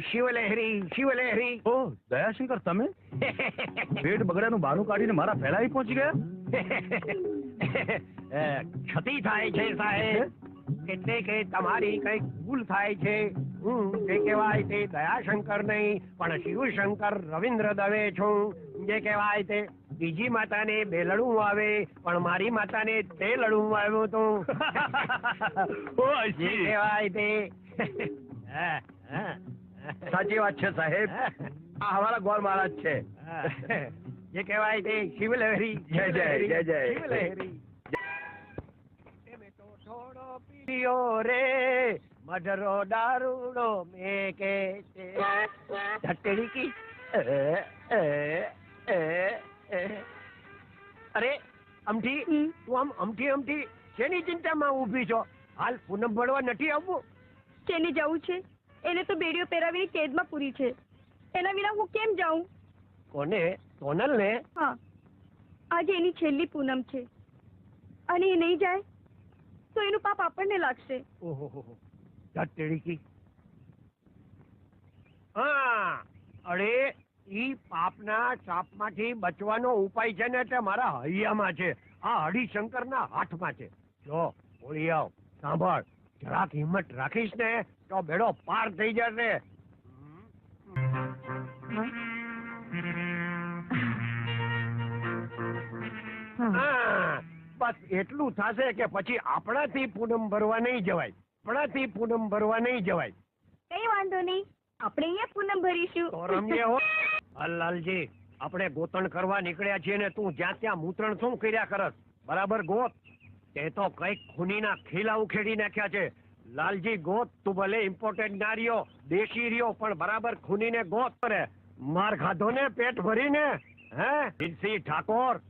શિવલહેરી શિવલહેરી. ઓ દયાશંકર તમે? પેટ બગડ્યાનું બાનું કાઢીને મારા ફેલાઈ પહોંચી ગયા? ક્ષતિ થાય છે સાહેબ. એટલે કે તમારી કંઈક ભૂલ થાય છે. હું જે કહેવાય તે દયાશંકર નહીં પણ શિવશંકર રવિન્દ્ર દવે છું. જે કહેવાય તે બીજી માતાને બેલડું આવે પણ મારી માતાને તે લડું આવ્યું હતું જે કહેવાય તે. હા, હા. સાચી વાત છે સાહેબ. આ અમારા ગોર મહારાજ છે. જે કહેવાય તે શિવલહેરી. જય જય, જય જય. શિવલહેરી. તમે તો થોડો પીયો રે મઢરો દારૂડો મે કે. છે ઢટડી કી. અરે અમઠી તું આમ અમઠી અમઠી શેની ચિંતામાં ઊભી છો? હાલ પૂનમ ભણવા નથી આવવું? શેની જવું છે? એને તો બેડીઓ પહેરાવીને કેદમાં પૂરી છે. એના વિના હું કેમ જાઉં? કોને? સોનલ ને હા. આજે એની છેલ્લી પૂનમ છે. અને એ નહીં જાય તો એનું પાપ આપણને લાગશે. ઓહો કી. હા અરે ઈ પાપના ચાપમાંથી બચવાનો ઉપાય છે ને તે મારા હૈયામાં છે. આ હરિશંકરના હાથમાં છે. જો ઓળી આવ સાંભળ જરાક હિંમત રાખીશ ને તો ભેડો પાર થઈ જશે. બસ એટલું થશે કે પછી આપણાથી પૂનમ ભરવા નહીં જવાય. આપણાથી પૂનમ ભરવા નહીં જવાય. કઈ વાંધો નહીં. આપણે અહીંયા પૂનમ ભરીશું. તો રમીએ હો. હલાલજી આપણે ગોતણ કરવા નીકળ્યા છીએ ને તું જ્યાં ત્યાં મૂત્રણ શું કર્યા કરસ? બરાબર ગોત. તે તો કંઈક ખૂનીના ખીલા ઉખેડી નાખ્યા છે. લાલજી ગોત તું ભલે ઇમ્પોર્ટેન્ટ ના રહ્યો દેશી રહ્યો પણ બરાબર ખૂનીને ગોત કરે. માર ખાધો ને પેટ ભરીને હે? ભીનસિંહ ઠાકોર.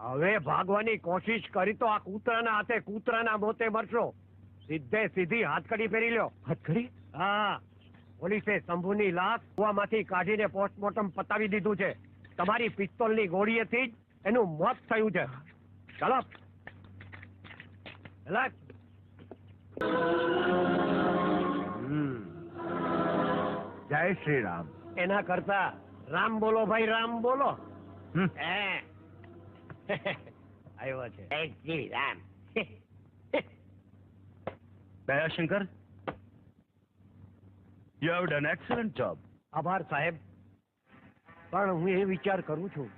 હવે ભાગવાની કોશિશ કરી તો આ કૂતરાના હાથે કૂતરાના મોતે મરશો. સીધે સીધી હાથકડી પહેરી લ્યો. હાથકડી? હા. પોલીસે શંભુની લાશ કુવામાંથી કાઢીને પોસ્ટમોર્ટમ પતાવી દીધું છે. તમારી પિસ્તોલની ગોળીએથી જ એનું મોત થયું છે. ચાલો. જય શ્રી રામ. એના કરતા રામ બોલો ભાઈ રામ બોલો. હે. આવ્યો છે. Jai Shri Ram. Dayashankar you have done excellent job આભાર સાહેબ. પણ હું એ વિચાર કરું છું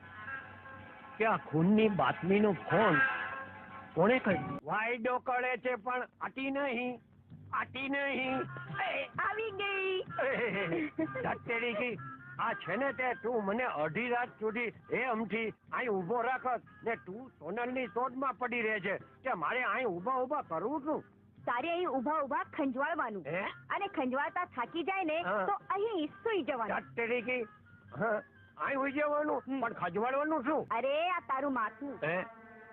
કે આ ખૂનની બાતમીનો ફોન કોણે કહ્યું વાયડો કરે છે પણ આટી નહીં આટી નહીં. આવી ગઈ. ધટેડી કી આ છે ને તે તું મને અઢી રાત સુધી એ અમથી અહીં ઊભો રાખત ને તું સોનલની શોધમાં પડી રહે છે કે મારે અહીં ઊભા ઊભા કરવું છું તારે અહીં ઊભા ઊભા ખંજવાળવાનું. અને ખંજવાળતા થાકી જાય ને તો અહીં સુઈ જવાનું. ધટેડી કી અહીં હોઈ જવાનું. પણ ખજવાડવાનું શું? અરે આ તારું માથું.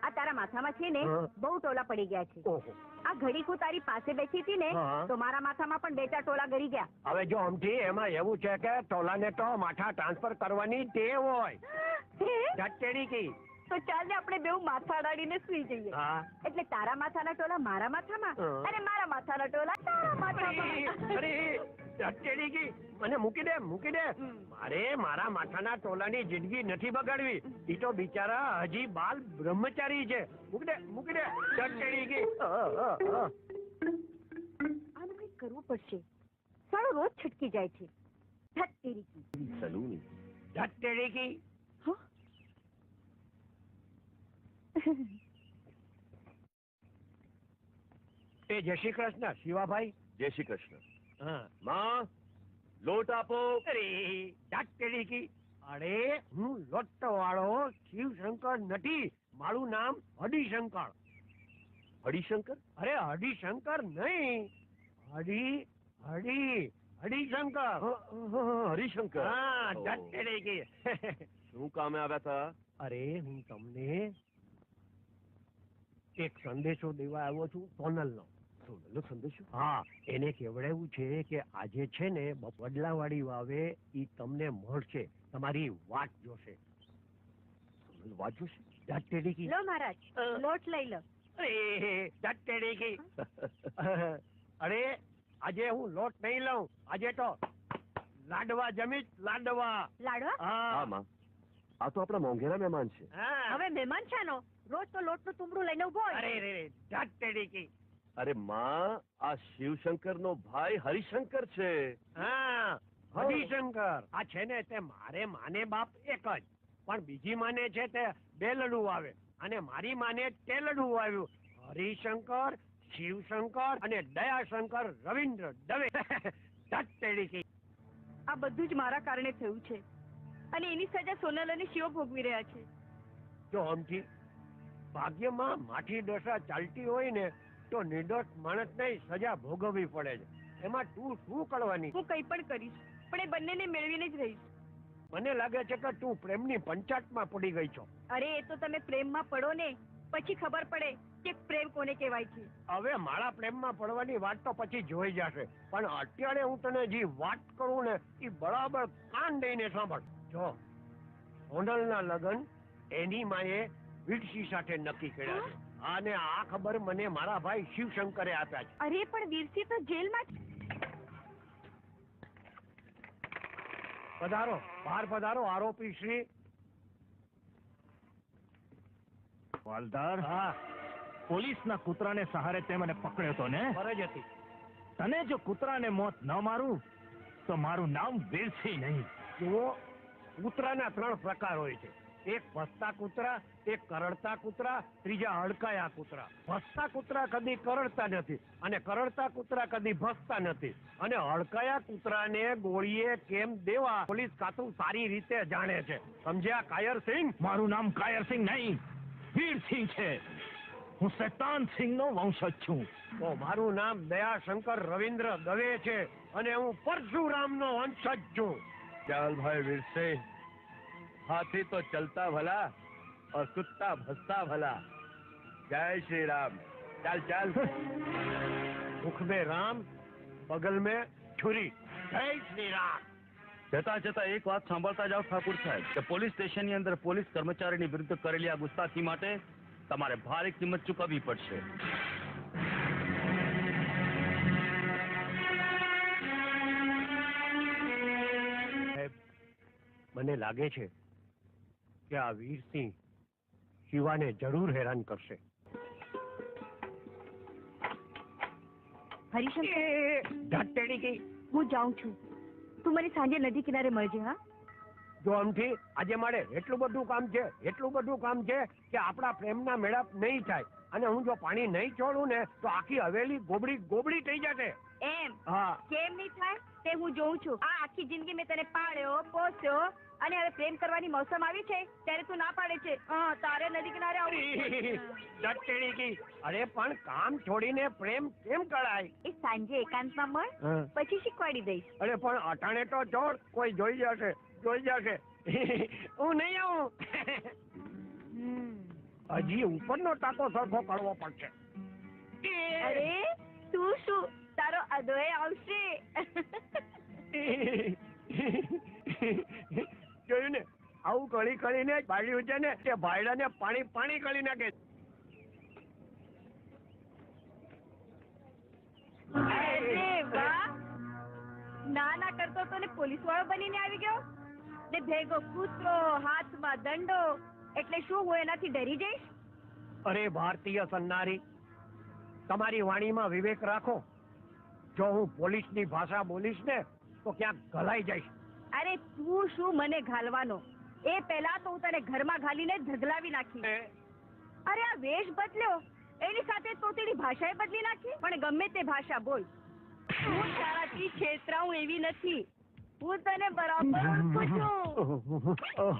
આ તારા માથામાં છે ને બહુ ટોલા પડી ગયા છે. આ ઘડીક હું તારી પાસે બેઠી હતી ને તો મારા માથામાં પણ બે ચાર ટોલા ગરી ગયા. હવે જો અમથી એમાં એવું છે કે ટોલાને તો માથા ટ્રાન્સફર કરવાની ટેવ હોય. હે? ધટેડી કી તો ચાલ ને આપણે બેઉ માથા અડાડીને સુઈ જઈએ. હા. એટલે તારા માથાના ટોલા મારા માથામાં અને મારા માથાના ટોલા તારા માથામાં. અરે, ધટેડી કી મને મૂકી દે મૂકી દે. મારે મારા માથાના ટોલાની જિંદગી નથી બગાડવી. ઈ તો બિચારા હજી બાલ બ્રહ્મચારી છે. મૂકી દે મૂકી દે. અટકેડી અ. આનું કંઈક કરવું પડશે. સાળો રોજ છટકી જાય છે. ધત તેરી કી. સલૂની. ધટેડી કી હં? એ જય શ્રી કૃષ્ણ શિવાભાઈ. જય શ્રી કૃષ્ણ. માં લોટ આપો. અરે ધટેડી કી? અરે હું લોટ વાળો શિવશંકર નથી. મારું નામ હરિશંકર. હરિશંકર? અરે હરિશંકર નહીં. હરી હરી હરિશંકર. હરિશંકર. હા. કી? શું કામે આવ્યા હતા અરે હું તમને એક સંદેશો દેવા આવ્યો છું સોનલનો. સોનલનો સંદેશો? હા. એને કહેવડાવ્યું છે કે આજે છે ને વડલાવાડી વાવે ઈ તમને મળશે. તમારી વાત જોશે. સોનલ વાત જોશે? ધટેડી કી લો મહારાજ લોટ લઈ લો. અરે ધટેડી કી અરે આજે હું લોટ નહીં લઉં. આજે તો લાડવા જમી લાડવા. લાડવા? હા. હા આ તો આપણા મોંઘેરા મહેમાન છે. હા. હવે મહેમાન છે નો રોજ તો લોટનું તુમડું લઈને ઊભો. અરે રે રે જાત તેડીકી. અરે માં આ શિવશંકર નો ભાઈ હરિશંકર છે. હા. હરિશંકર. આ છે ને તે મારે માને બાપ એક જ. પણ બીજી માને છે તે બે લડુ આવે. અને મારી માને તે લડુ આવ્યું. હરિશંકર શિવશંકર અને દયાશંકર રવિન્દ્ર દવે. આ બધું જ મારા કારણે થયું છે. અને એની સજા સોનલ અને શિવ ભોગવી રહ્યા છે. જો આમથી ભાગ્યમાં માઠી દશા ચાલતી હોય ને તો નિર્દોષ માણસને સજા ભોગવવી પડે છે. એમાં તું શું કરવાની? હું કઈ પણ કરીશ પણ એ બંનેને મેળવીને જ રહીશ. મને લાગે છે કે તું પ્રેમની પંચાટમાં પડી ગઈ છો. અરે એ તો તમે પ્રેમમાં પડો ને પછી ખબર પડે કે પ્રેમ કોને કહેવાય છે. હવે મારા પ્રેમમાં પડવાની વાત તો પછી જોઈ જશે. પણ અત્યારે હું તને જે વાત કરું ને એ બરાબર કાન દઈને સાંભળ. જો સોનલના લગ્ન એની માએ વિરસી સાથે નક્કી કર્યા છે. અને આ ખબર મને મારા ભાઈ શિવશંકરે આપ્યા છે. અરે પણ વીરસિંહ તો જેલમાં પધારો બહાર પધારો આરોપી શ્રી વાલદાર હા. પોલીસના કૂતરાને સહારે તે મને પકડ્યો તો ને? ફરજ હતી. તને જો કૂતરાને મોત ન મારું તો મારું નામ વીરસિંહ નહીં. જુઓ કૂતરાના ત્રણ પ્રકાર હોય છે. એક ભસતા કૂતરા એક કરડતા કૂતરા ત્રીજા હડકાયા કૂતરા. ભસતા કૂતરા કદી કરડતા નથી અને કરડતા કૂતરા કદી ભસતા નથી. અને હડકાયા કૂતરાને ગોળીએ કેમ દેવા પોલીસ ખાતું સારી રીતે જાણે છે. સમજ્યા કાયર સિંહ? મારું નામ કાયરસિંહ નહીં વીરસિંહ છે. હું શેતાન સિંહ નો વંશજ છું. તો મારું નામ દયાશંકર રવિન્દ્ર દવે છે અને હું પરશુરામનો વંશજ છું. ચાલ ભાઈ વીરસિંહ હાથી તો ચલતા ભલા और कुत्ता भसता भला जय श्री राम ચાલ ચાલ મુખ में राम बगल में छुरी जय श्री राम જતા જતા એક વાત સાંભળતા જાઓ ઠાકુર સાહેબ કે પોલીસ સ્ટેશનની અંદર પોલીસ કર્મચારીની વિરુદ્ધ કરેલી આ ગુસ્તાખી માટે તમારે ભારે કિંમત ચૂકવવી પડશે સાહેબ મને લાગે છે કે આ વીરસિંહ શિવાને જરૂર હેરાન કરશે. હરિશંકર ઢાટેડી ગઈ હું જાઉં છું. તું મને સાંજે નદી કિનારે મળજે હા? જો અમથી આજે મારે એટલું બધું કામ છે એટલું બધું કામ છે કે આપણા પ્રેમના મેળાપ નહીં થાય. અને હું જો પાણી નહીં છોડું ને તો આખી હવેલી ગોબડી ગોબડી થઈ જશે. એમ? હા. કેમ નહીં થાય? તે હું જોઉં છું. આ આખી જિંદગી મેં તને પાળ્યો પોસ્યો અને હવે પ્રેમ કરવાની મોસમ આવી છે ત્યારે તું ના પાડે છે. તારે નદી કિનારે આવું અરે પણ કામ છોડીને પ્રેમ કેમ કરાય? એ સાંજે એકાંતમાં મળ પછી શીખવાડી દઈશ. અરે પણ અટાણે તો ચોર કોઈ જોઈ જશે. જોઈ જશે. હું નહીં આવું. હજી ઉપરનો ટાંકો સરખો કરવો પડશે. અરે તું શું? તારો અદોય આવશે. જોયું ને? આવું કળી કળીને ભાડ્યું છે ને તે ભાયડાને પાણી પાણી કરી નાખે. અરે વાહ. ના ના કરતો તો ને પોલીસ વાળો બનીને આવી ગયો? ને ભેગો કૂતરો હાથમાં દંડો એટલે શું હું એનાથી ડરી જઈશ? અરે ભારતીય સન્નારી તમારી વાણીમાં વિવેક રાખો. જો હું પોલીસની ભાષા બોલીશ ને તો ક્યાંક ઘલાઈ જઈશ. અરે તું શું મને ઘાલવાનો? એ પહેલા તો હું તને ઘરમાં ઘાલીને ધગલાવી નાખી અરે આ વેશ બદલ્યો? એની સાથે તો તેની ભાષાએ બદલી નાખી? પણ ગમે તે ભાષા બોલ. હું તારાથી છેતરાઉં એવી નથી. હું તને બરાબર ઓળખું છું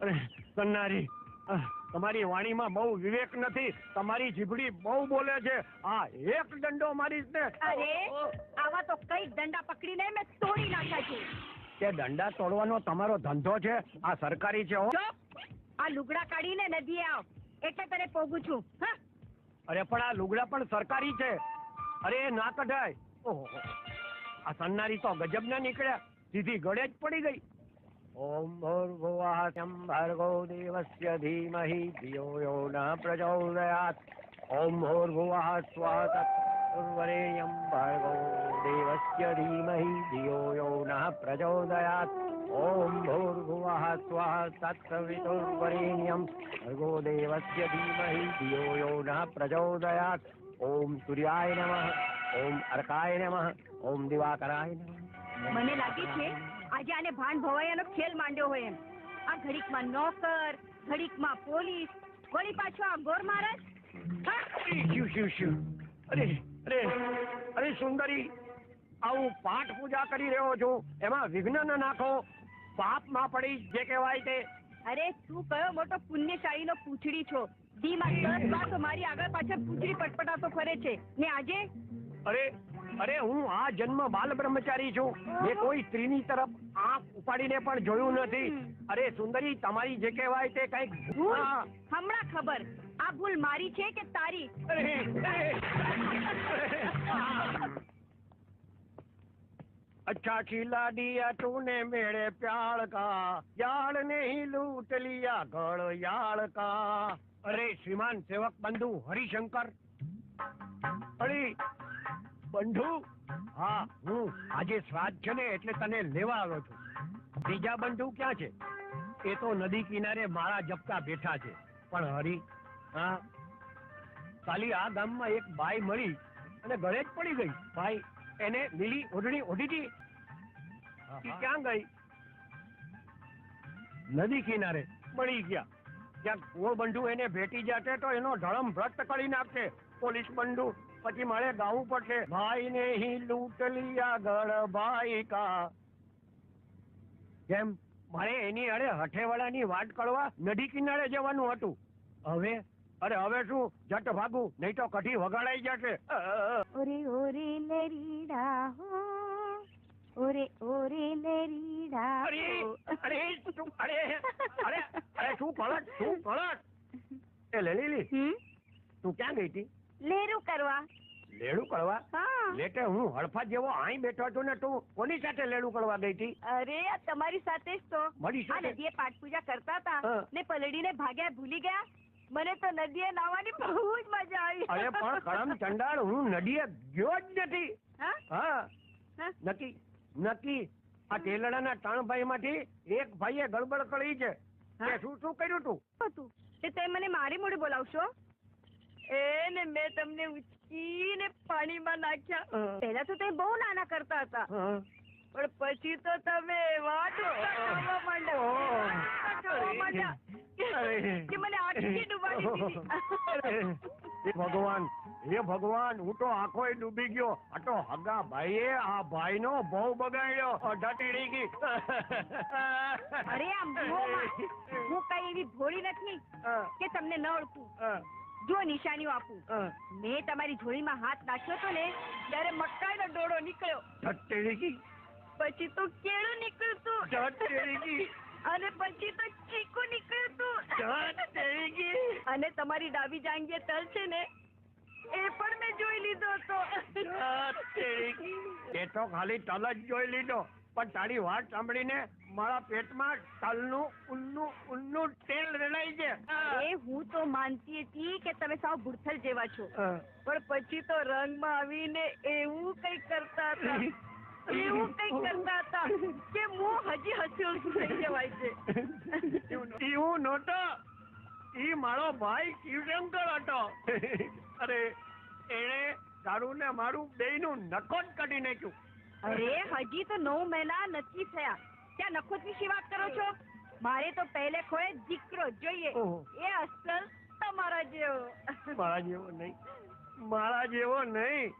અરે સન્નારી તમારી વાણીમાં બહુ વિવેક નથી. તમારી જીભડી બહુ બોલે છે. આ એક દંડો મારીશ ને. અરે આવા તો કઈ દંડા પકડીને મેં તોડી નાખ્યા છે. તે દંડા તોડવાનો તમારો ધંધો છે? આ સરકારી છે આ લુગડા કાઢીને નદી આવ. એટલે તને પોગું છું. અરે પણ આ લુગડા પણ સરકારી છે. અરે ના કઢાય. ઓહો આ સન્નારી તો ગજબ ના નીકળ્યા. સીધી ગળે જ પડી ગઈ. ઓમ ભૂર્ભુવઃ ભર્ગો દેવસ્ય ધીમહિ ધિયો યો ન પ્રચોદયાત. ઓમ ભૂર્ભુવઃ સ્વાત તત્ વરેણ્યમ ભર્ગો દેવસ્ય ધીમહિ ધિયો યો ન પ્રચોદયાત. ઓમ ભૂર્ભુવઃ સ્વઃ તત્સવિતુર્વરેણ્યમ ભર્ગો દેવસ્ય ધીમહિ ધિયો યો નઃ પ્રચોદયાત. ઓમ સૂર્યાય ઓમ અર્કાય નમઃ ઓમ દિવાકરાય નમઃ મને લાગે છે આજે આને ભાન ભવાયાનો ખેલ માંડ્યો હોય એમ. આ ઘડીકમાં નોકર ઘડીકમાં પોલીસ. વળી પાછો આ ગોર મહારાજ? શિવ શિવ શિવ. અરે અરે અરે સુંદરી આવું પાઠ પૂજા કરી રહ્યો છું. એમાં વિઘ્ન ન નાખો. પાપમાં પડી જે કહેવાય તે. અરે તું કયો મોટો પુણ્યશાળીનો પૂછડી છો? દીમાં દસ વાર તો મારી આગળ પાછળ પૂછડી પટપટાતો ફરે છે. ને આજે? અરે અરે હું આ જન્મ બાલ બ્રહ્મચારી છું મેં કોઈ સ્ત્રીની તરફ આંખ ઉપાડીને પણ જોયું નથી અરે સુંદરી તમારી જે કહેવાય તે કઈક ભૂલ હા. હમણાં ખબર આ ભૂલ મારી છે કે તારી અરે, અરે. अच्छा खिला दिया तूने मेरे प्यार का यार नहीं लूट लिया गढ़ यार का अरे श्रीमान सेवक बंधु हरिशंकर અરે બંધુ? હા. હું આજે શ્રાદ્ધ છે ને એટલે તને લેવા આવ્યો છું. બીજા બંધુ ક્યાં છે? એ તો નદી કિનારે મારા જપતા બેઠા છે. પણ હરી હા. કાલી આ ગામમાં એક બાઈ મળી અને ઘરે જ પડી ગઈ. ભાઈ એને લીલી ઓઢણી ઓઢી હતી ક્યાં ગઈ? નદી કિનારે મળી ગયા. ત્યાં કુંવર બંધુ એને ભેટી જાતે તો એનો ધળમ ભ્રષ્ટ કરી નાખશે. પોલીસ બંધુ, પછી મારે ગાવું પડશે. ભાઈ ને હી લૂંટ લિયા ભાઈ કા જેમ મારે એની અરે હઠેવાળાની વાત કરવા નદી કિનારે જવાનું હતું. હવે, અરે હવે શું? જટ ભાગું, નહીં તો કઢી વગાડાઈ જશે. ઓરે ઓરે લેરીડા હો. ઓરે ઓરે લેરીડા અરે અરે શું અરે અરે અરે શું પલટ શું પલટ એ લેલીલી તું ક્યાં ગઈ હતી? લેરું કરવા. લેડું કરવા? લેટે હું હડફા જેવો અહીં બેઠો છું ને તું કોની સાથે લેડું કરવા ગઈ હતી? અરે તમારી સાથે જ તો. આ નદીએ પાઠ પૂજા કરતા હતા. ને પલડીને ભાગ્યા ભૂલી ગયા. મને તો નદીએ નાવાની બહુ જ મજા આવી. અરે પણ કરમ ચંડાળ હું નદીએ ગયો જ નથી. હા? હા. હા? નક્કી. આ તેલડાના ત્રણ ભાઈ માંથી એક ભાઈએ ગડબડ કરી છે? શું શું કર્યું તું? હતું. તે તમે મને મારી મોઢે બોલાવશો? એ ને મેં તમને ઉચકીને પાણીમાં નાખ્યા. પહેલા તો તમે બહુ નાના કરતા હતા. પણ પછી તો તમે વાત ડૂબતા માંડ્યા. કે મને આખી ડૂબાડી દીધી. હે ભગવાન હે ભગવાન હું તો આખો ડૂબી ગયો. તો હગા ભાઈએ આ ભાઈનો બહુ બગાડ્યો. અઢા ગઈ અરે હું કઈ એવી ભોળી નથી કે તમને ન ઓળખું જો નિશાનીઓ આપું. મેં તમારી જોડીમાં હાથ નાખ્યો તો ને ત્યારે મકાઈનો ડોળો નીકળ્યો. ઢટેડી ટેડી ગઈ પછી તો કેળું નીકળતું. ઢટેડી ગઈ અને પછી તો ચીકુ નીકળ્યું તું. અને તમારી ડાબી જાંગીએ તલ છે ને એ પણ મેં જોઈ લીધો હતો. એ તો ખાલી તલ જ જોઈ લીધો. પણ તારી વાત સાંભળીને મારા પેટમાં તલનું ઉલ્લું ઉલ્લું તેલ રેલાય છે. એ હું તો માનતી હતી કે તમે સાવ ભૂરથલ જેવા છો. પણ પછી તો રંગમાં આવીને એવું કઈ કરતા હતા. એવું કઈ કરતા હતા કે હું હજી હસી હસી થઈ જવાય છે. એવું નહોતો. ઈ મારો ભાઈ શિવશંકર હતો. અરે એણે તારું ને મારું બેયનું નખો જ કાઢી નાખ્યું. અરે હજી તો નવ મહિના નથી થયા. ત્યાં નખોત વિશે વાત કરો છો? મારે તો પહેલે ખોએ દીકરો જોઈએ. એ અસલ તમારા જેવો. મારા જેવો નહીં. મારા જેવો નહીં.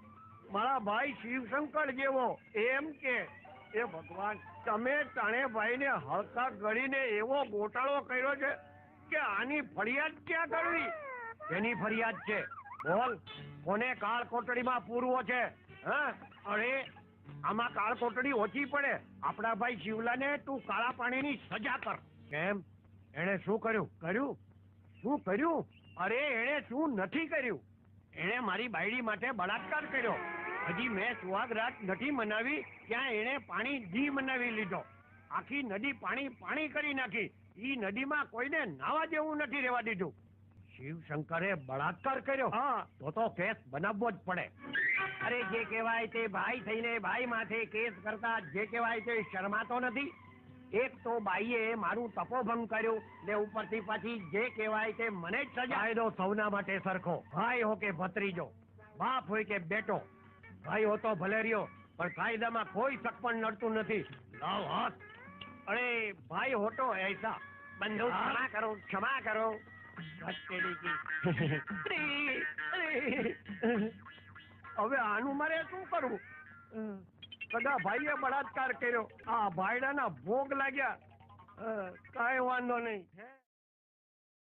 મારા ભાઈ શિવશંકર જેવો. એમ કે, એ ભગવાન, તમે ભાઈને હળકા ગળીને એવો ગોટાળો કર્યો છે કે આની ફરિયાદ ક્યાં કરવી? એની ફરિયાદ છે. બોલ, કોને કાળ કોટડીમાં પૂરવો છે? હા? અરે, આમાં કાળ કોટડી ઓછી પડે. આપણા ભાઈ શિવલાને તું કાળા પાણીની સજા કર. કેમ? એણે શું કર્યું? કર્યું? શું કર્યું? અરે, એણે શું નથી કર્યું? એણે મારી બાયડી માટે બળાત્કાર કર્યો. હજી મેં સુહાગરાત નથી મનાવી ત્યાં એણે પાણી જી મનાવી લીધો. આખી નદી પાણી પાણી કરી નાખી. ઈ નદીમાં કોઈને નાવા જેવું નથી રહેવા દીધું. શિવશંકરે બળાત્કાર કર્યો. હા. તો તો કેસ બનાવવો જ પડે. અરે જે કહેવાય તે ભાઈ થઈને ભાઈ માથે કેસ કરતા જે કહેવાય તે શરમાતો નથી. એક તો બાઈએ મારું તપોભંગ કર્યું ને ઉપરથી પાછી જે કહેવાય તે મને જ સજા. કાયદો સૌના માટે સરખો. ભાઈ હો કે ભત્રીજો. બાપ હોય કે બેટો. ભાઈ હોતો ભલે રહ્યો પણ કાયદામાં કોઈ શક પણ નડતું નથી. લાવ હાથ. અરે ભાઈ હોટો એસા. બંધુ ક્ષમા કરો ક્ષમા કરો. હવે આનું મારે શું કરવું? બધા ભાઈએ બળાત્કાર કર્યો. આ ભાઈડાના ભોગ લાગ્યા. કાંઈ વાંધો નહીં.